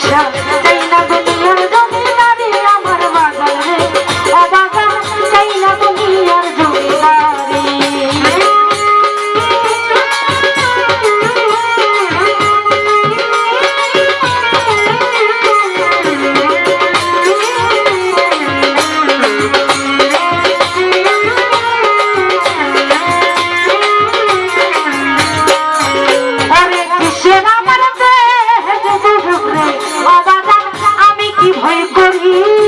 পয়সা আমি কি ভয় করি?